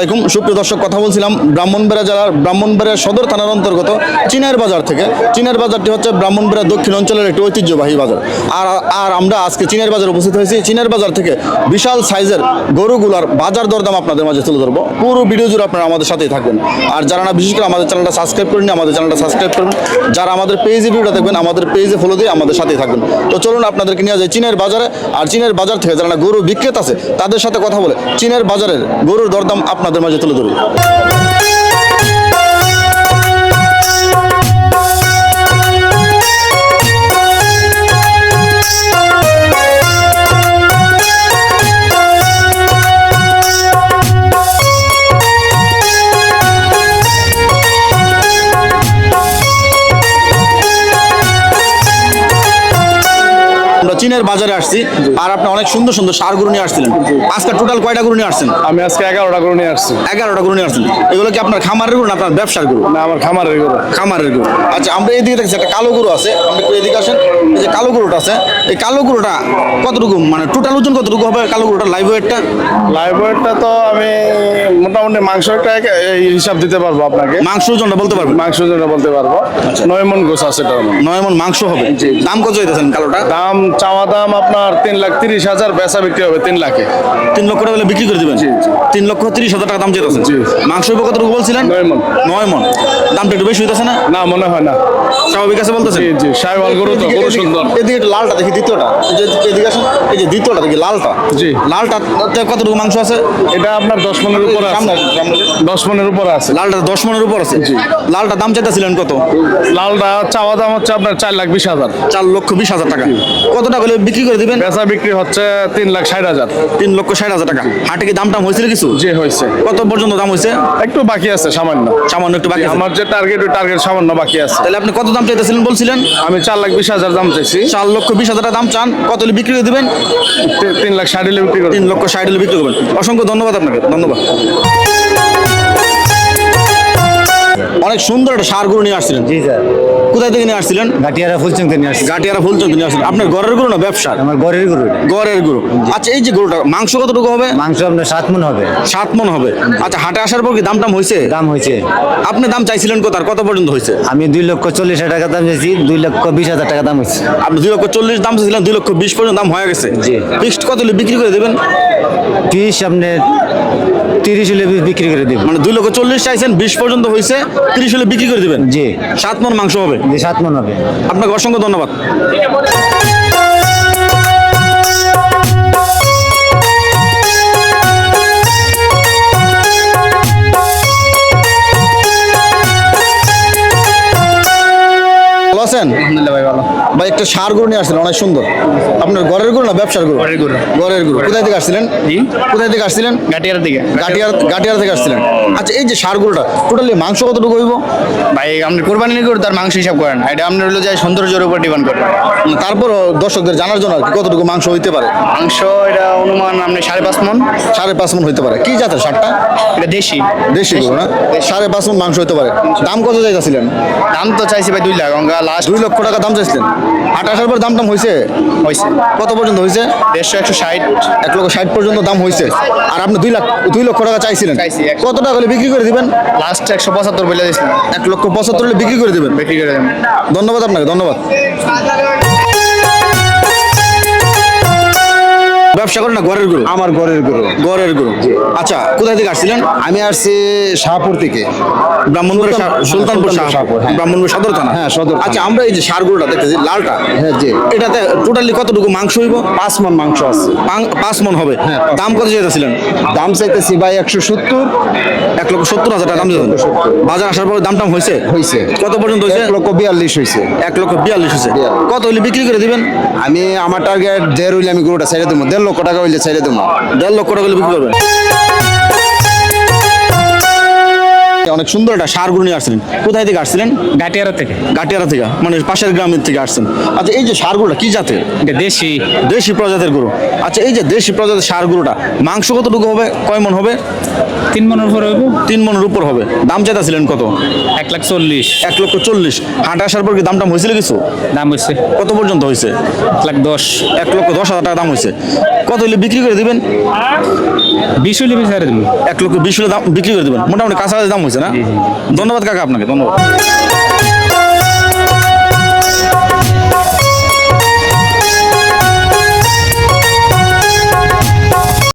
আলাইকুম। সুপ্রিয় দর্শক, কথা বলছিলাম ব্রাহ্মণবাড়িয়া জেলার ব্রাহ্মণবাড়িয়া সদর থানার অন্তর্গত চিনের বাজার থেকে। চিনের বাজারটি হচ্ছে ব্রাহ্মণবাড়িয়া দক্ষিণ অঞ্চলের একটি ঐতিহ্যবাহী বাজার। আর আর আমরা আজকে চিনের বাজারে উপস্থিত হয়েছি। চিনের বাজার থেকে বিশাল সাইজের গরুগুলার বাজার দরদাম আপনাদের মাঝে তুলে ধরবো। পুরো ভিডিও জুড়ে আপনারা আমাদের সাথেই থাকবেন আর যারা না বিশেষ করে আমাদের চ্যানেলটা সাবস্ক্রাইব করেনি আমাদের চ্যানেলটা সাবস্ক্রাইব করুন যারা আমাদের পেজে ভিডিওটা দেখবেন, আমাদের পেজে ফলো দিয়ে আমাদের সাথেই থাকবেন তো চলুন আপনাদেরকে নিয়ে যায় চীনের বাজারে। আর চীনের বাজার থেকে যারা গরু বিক্রেতা আছে, তাদের সাথে কথা বলে। চীনের বাজারের গরুর দরদাম আপনাদের মাঝে তুলে ধরি চীনের বাজারে আসছি আর আপনি অনেক সুন্দর সুন্দর সার গরু নিয়ে আসছিলেন। আজকে টোটাল কয়টা গরু নিয়ে আসছেন? আমি আজকে এগারোটা গরু নিয়ে আসছি। এগারোটা গরু নিয়ে আসছেন। এগুলো কি আপনার খামারের গরু না আপনার ব্যবসার গরু না আমার খামারের গরু খামারের গরু আচ্ছা আমরা এদিকে দেখছি একটা কালো গরু আছে। আপনি একটু এদিকে আসেন। এই যে কালো গরুটা আছে এই কালো গরুটা কতটুকু মানে টোটাল ওজন কতটুকু হবে কালো গরুটা লাইভ ওয়েটটা লাইভ ওয়েটটা তো আমি মোটামুটি মাংসটা এই হিসাব দিতে পারব আপনাকে। মাংস ওজনটা বলতে পারব মাংস জন্য বলতে পারব। নয় মন গোছ আছে নয় মন মাংস হবে। দাম কত চাইতেছেন কালোটা? দাম চাওয়া দাম আপনার তিন লাখ তিরিশ হাজার বেচা বিক্রি হবে তিন লাখে। তিন লক্ষ টাকা বিক্রি করে দিবেন। তিন লক্ষ তিরিশ হাজার টাকা দাম জি। মাংস কতটুকু বলছিলেন? নয় মণ। নয় মন দামটা একটু বেশি হইতেছে না? না মনে হয় না। স্বাভাবিক আছে বলতেছেন? জি জি সাইওয়াল গরু তো গরু সুন্দর। এদিকে একটু লালটা দেখি দ্বিতীয়টা। এদিকে আসেন। এই যে দ্বিতীয়টা দেখি লালটা। জি। লালটা কতটুকু মাংস আছে? এটা আপনার দশ মনের উপরে আছে। দশ মনের উপরে আছে। লালটা দশ মনের উপর আছে। লালটা দাম চাইতেছিলেন কত? লালটা চাওয়া দাম হচ্ছে আপনার চার লাখ বিশ হাজার। চার লক্ষ বিশ হাজার টাকা। কত টাকা হলে বিক্রি করে দিবেন? বেচা বিক্রি হচ্ছে তিন লাখ ষাট হাজার। তিন লক্ষ ষাট হাজার টাকা। হাটে কি দাম টাম হয়েছিল কিছু? জি হয়েছে। কত পর্যন্ত দাম হয়েছে? একটু বাকি আছে সামান্য। সামান্য একটু বাকি আমার যে টার্গেট ওই টার্গেট সামান্য বাকি আছে। তাহলে আপনি কত দাম চাইতেছিলেন বলছিলেন? আমি চার লাখ বিশ হাজার দাম চাইছি। চার লক্ষ বিশ হাজার টাকা দাম চান। কত হলে বিক্রি করে দিবেন? তিন লাখ ষাট হলে বিক্রি করব তিন লক্ষ ষাট হলে বিক্রি করবেন। অসংখ্য ধন্যবাদ আপনাকে। ধন্যবাদ। অনেক সুন্দর একটা সার গরু নিয়ে আসছিলেন। জি স্যার। কোথায় থেকে নিয়ে আসছিলেন? গাটিয়ারা ফুলচংতে নিয়ে আসছি। গাটিয়ারা ফুলচন্দ নিয়ে আসছিলেন। আপনার ঘরের গরু না ব্যবসা আমার ঘরের গরু। গড়ের গরু। আচ্ছা এই যে গরুটা মাংস কতটুকু হবে? মাংস আপনার সাত মন হবে। সাত মন হবে। আচ্ছা হাটে আসার পর কি দাম টাম হয়েছে? দাম হয়েছে। আপনি দাম চাইছিলেন কত আর কত পর্যন্ত হয়েছে? আমি দুই লক্ষ চল্লিশ হাজার টাকা দাম চাইছি দুই লক্ষ বিশ হাজার টাকা দাম হয়েছে। আপনি দুই লক্ষ চল্লিশ দাম চাইছিলেন দুই লক্ষ বিশ পর্যন্ত দাম হয়ে গেছে। জি। ফিক্সড কত বিক্রি করে দেবেন? ফিস আপনার তিরিশ হলে বিক্রি করে দিব মানে দুই লক্ষ চল্লিশ চাইছেন বিশ পর্যন্ত হয়েছে তিরিশ হলে বিক্রি করে দেবেন? জি। সাত মন মাংস হবে? জি সাত মন হবে। আপনাকে অসংখ্য ধন্যবাদ। ভালো আছেন? আলহামদুলিল্লাহ ভাই ভালো। ভাই একটা সার গরু নিয়ে আসছিলেন অনেক সুন্দর। আপনার ঘরের গরু না ব্যবসার গরু? ঘরের গরু। ঘরের গরু। কোথায় থেকে আসছিলেন? কোথায় থেকে আসছিলেন? গাটিয়ার দিকে গাটিয়ার গাটিয়ার থেকে আসছিলেন। আচ্ছা এই যে সার গরুটা টোটালি মাংস কতটুকু হইব? ভাই আপনি কোরবানি নিয়ে তার মাংস হিসাব করেন। এটা আপনার হলো যে সৌন্দর্যের উপর ডিপেন্ড করে। তারপর দর্শকদের জানার জন্য আর কি কতটুকু মাংস হইতে পারে? মাংস এটা অনুমান আপনি সাড়ে পাঁচ মন। সাড়ে পাঁচ মন হইতে পারে। কি জাতের সারটা? এটা দেশি। দেশি গরু না? সাড়ে পাঁচ মন মাংস হইতে পারে। দাম কত চাইতেছিলেন? দাম তো চাইছি ভাই দুই লাখ। লাস্ট দুই লক্ষ টাকা দাম চাইছিলেন? আসার পর দাম টাম হয়েছে হয়েছে কত পর্যন্ত হয়েছে দেড়শো একশো ষাট। এক লক্ষ ষাট পর্যন্ত দাম হয়েছে আর আপনি দুই লাখ দুই লক্ষ টাকা চাইছিলেন। কত টাকা হলে বিক্রি করে দিবেন? লাস্ট একশো পঁচাত্তর বলে দিয়েছিলেন এক লক্ষ পঁচাত্তর হলে বিক্রি করে দিবেন। বিক্রি করে দেবেন ধন্যবাদ আপনাকে ধন্যবাদ। ব্যবসা করেন না ঘরের গরু? আমার ঘরের গরু। ঘরের গরু। আচ্ছা কোথায় থেকে আসছিলেন? আমি আসছি শাহপুর থেকে। ব্রাহ্মণপুর সুলতানপুর শাহপুর, হ্যাঁ। ব্রাহ্মণপুর সদর থানা? হ্যাঁ, সদর আচ্ছা আমরা এই যে সার গরুটা দেখতেছি লালটা। হ্যাঁ জি। এটাতে টোটালি কতটুকু মাংস হইব? পাঁচ মন মাংস আছে। পাঁচ মন হবে। হ্যাঁ, দাম কত চাইতেছিলেন? দাম চাইতেছি ভাই একশো সত্তর। এক লক্ষ সত্তর হাজার টাকা দাম বাজার আসার পরে দাম টাম হয়েছে? হয়েছে। কত পর্যন্ত হয়েছে? এক লক্ষ বিয়াল্লিশ হয়েছে। এক লক্ষ বিয়াল্লিশ হয়েছে। কত হলে বিক্রি করে দিবেন? আমি আমার টার্গেট দেড় হইলে আমি গরুটা ছেড়ে দেবো। দেড় লক্ষ টাকা হইলে ছেড়ে দেবো দেড় লক্ষ টাকা বিক্রি করবেন। অনেক সুন্দর একটা সার গরু নিয়ে আসছিলেন। কোথায় থেকে আসছিলেন? গাটিয়ারা থেকে। গাটিয়ারা থেকে মানে পাশের গ্রামের থেকে আসছেন। আচ্ছা এই যে সার গরুটা কি জাতের? দেশি। দেশি প্রজাতির গরু। আচ্ছা এই যে দেশি প্রজাতির সার গরুটা মাংস কতটুকু হবে? কয় মন হবে? তিন মনের উপর হইব তিন মনের উপর হবে। দাম চাইতেছিলেন কত? এক লাখ চল্লিশ। এক লক্ষ চল্লিশ। হাট আসার পর কি দামটা হয়েছিল কিছু? দাম হয়েছে। কত পর্যন্ত হয়েছে? এক লাখ দশ। এক লক্ষ দশ হাজার টাকা দাম হয়েছে। কত হলে বিক্রি করে দিবেন? বিশ হইলে বিশ দেবো। এক লক্ষ বিশ হলে দাম বিক্রি করে দেবেন। মোটামুটি কাছাকাছি দাম হয়েছে না? ধন্যবাদ কাকা আপনাকে ধন্যবাদ।